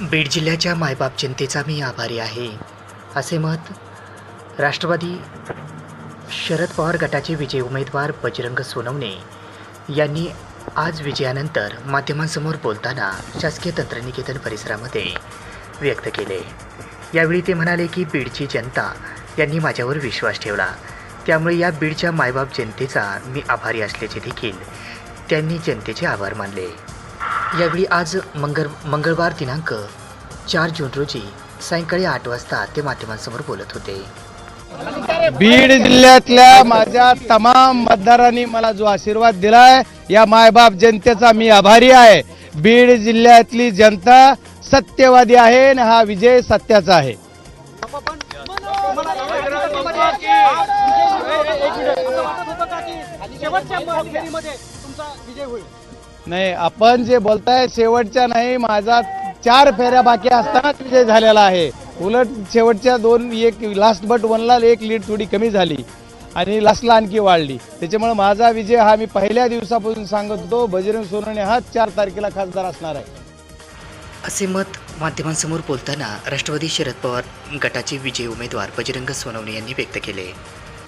बीड जिल्ह्याच्या मायबाप जनतेचा मी आभारी आहे असे मत राष्ट्रवादी शरद पवार गटाचे विजय उमेदवार बजरंग सोनवणे यांनी आज विजयानंतर माध्यमांसमोर बोलताना शासकीय तंत्रनिकेतन परिसरामध्ये व्यक्त केले. यावेळी ते म्हणाले की बीडची जनता यांनी माझ्यावर विश्वास ठेवला. त्यामुळे या बीडच्या मायबाप जनतेचा मी आभारी असल्याचे देखील त्यांनी जनतेचे आभार मानले. यावेळी आज मंगळ मंगळवार दिनांक चार जून रोजी सायंकाळी आठ वाजता ते माध्यमांसमोर बोलत होते. बीड जिल्ह्यातल्या माझ्या तमाम मतदारांनी मला जो आशीर्वाद दिलाय या मायबाप जनतेचा मी आभारी आहे. बीड जिल्ह्यातली जनता सत्यवादी आहे आणि हा विजय सत्याचा आहे. शेवटच्या फेरीमध्ये तुमचा विजय होईल. नाही आपण जे बोलताय शेवटच्या नाही माझा चार फेऱ्या बाकी असतानाच विजय झालेला आहे. उलट शेवटच्या दोन एक लास्ट बट वनला एक लीड थोडी कमी झाली आणि लास्टला आणखी वाढली. त्याच्यामुळे माझा विजय हा मी पहिल्या दिवसापासून सांगत होतो बजरंग सोनवणे हा चार तारखेला खासदार असणार आहे. असे मत माध्यमांसमोर बोलताना राष्ट्रवादी शरद पवार गटाचे विजय उमेदवार बजरंग सोनवणे यांनी व्यक्त केले.